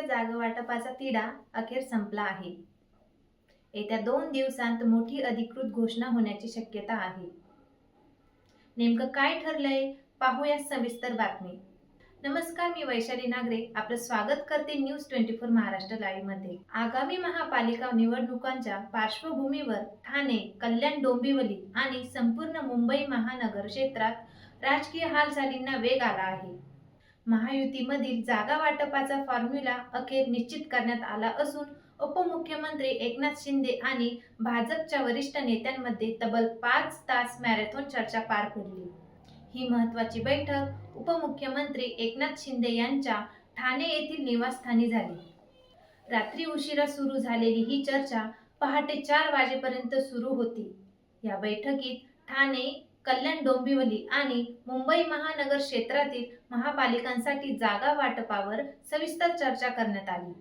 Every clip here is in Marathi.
जागा वाटपाचा तिढा अखेर संपला आहे. येत्या दोन दिवसांत मोठी अधिकृत घोषणा होण्याची शक्यता आहे. नेमकं काय ठरलंय? पाहूया सविस्तर बातमी. नमस्कार मी वैशाली नागरे. आपलं स्वागत करते न्यूज ट्वेंटी फोर महाराष्ट्र लाईव्हमध्ये. आगामी महापालिका निवडणुकांच्या पार्श्वभूमीवर ठाणे कल्याण डोंबिवली आणि संपूर्ण मुंबई महानगर क्षेत्रात राजकीय हालचालींना वेग आला आहे. महायुतीमधील जागा वाटपाचा फॉर्म्युला अखेर निश्चित करण्यात आला असून उपमुख्यमंत्री एकनाथ शिंदे आणि भाजपच्या वरिष्ठ नेत्यांमध्ये तब्बल पाच तास मॅरेथॉन चर्चा पार पडली. ही महत्वाची बैठक उपमुख्यमंत्री एकनाथ शिंदे यांच्या ठाणे येथील निवासस्थानी झाली. रात्री उशिरा सुरू झालेली ही चर्चा पहाटे चार वाजेपर्यंत सुरू होती. या बैठकीत ठाणे कल्याण डोंबिवली आणि मुंबई महानगर क्षेत्रातील महापालिकांसाठी जागा वाटपावर सविस्तर चर्चा करण्यात आली.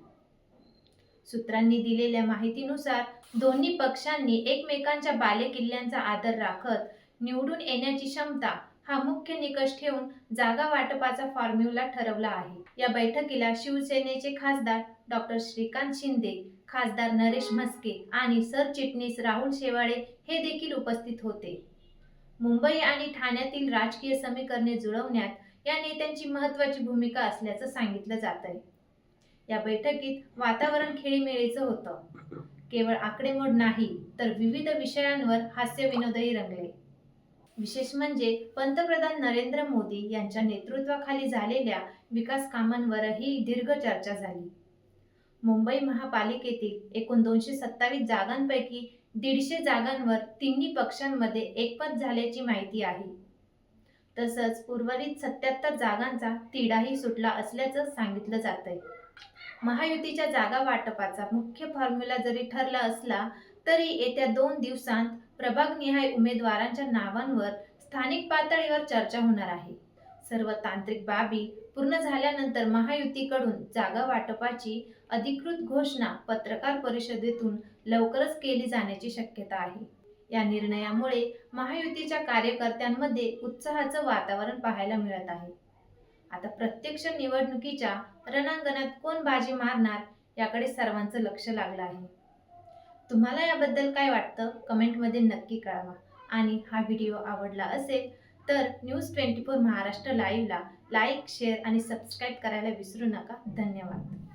सूत्रांनी दिलेल्या माहितीनुसार दोन्ही पक्षांनी एकमेकांच्या बालेकिल्ल्यांचा आदर राखत निवडून येण्याची क्षमता हा मुख्य निकष ठेवून जागा वाटपाचा फॉर्म्युला ठरवला आहे. या बैठकीला शिवसेनेचे खासदार डॉक्टर श्रीकांत शिंदे खासदार नरेश म्हस्के आणि सरचिटणीस राहुल शेवाळे हे देखील उपस्थित होते. मुंबई आणि ठाण्यातील राजकीय समीकरणे जुळवण्यात या नेत्यांची महत्वाची भूमिका असल्याचं सांगितलं जात आहे या बैठकीत वातावरण खेळीमेळीचं होतं. केवळ आकडेमोड नाही तर विविध विषयांवर हास्य विनोदही रंगले. विशेष म्हणजे पंतप्रधान नरेंद्र मोदी यांच्या नेतृत्वाखाली झालेल्या विकास कामांवरही दीर्घ चर्चा झाली. मुंबई महापालिकेतील एकूण दोनशे सत्तावीस जागांपैकी दीडशे जागांवर तिन्ही पक्षांमध्ये एकमत झाल्याची माहिती आहे. तसंच उर्वरित सत्याहत्तर जागांचा तिढाही सुटला असल्याचं सांगितलं जात आहे महायुतीच्या जागा वाटपाचा मुख्य फॉर्म्युला जरी ठरला असला तरी येत्या दोन दिवसांत प्रभागनिहाय उमेदवारांच्या नावांवर स्थानिक पातळीवर चर्चा होणार आहे. सर्व तांत्रिक बाबी पूर्ण झाल्यानंतर महायुतीकडून जागा वाटपाची अधिकृत घोषणा पत्रकार परिषदेतून लवकरच केली जाण्याची शक्यता आहे. या निर्णयामुळे महायुतीच्या कार्यकर्त्यांमध्ये उत्साहाचं वातावरण पाहायला मिळत आहे. आता प्रत्यक्ष निवडणुकीच्या रणांगणात कोण बाजी मारणार याकडे सर्वांचं लक्ष लागलं आहे. तुम्हाला याबद्दल काय वाटतं? कमेंटमध्ये नक्की कळवा. आणि हा व्हिडिओ आवडला असेल तर न्यूज ट्वेंटी फोर महाराष्ट्र लाईव्हला लाईक शेअर आणि सबस्क्राईब करायला विसरू नका. धन्यवाद.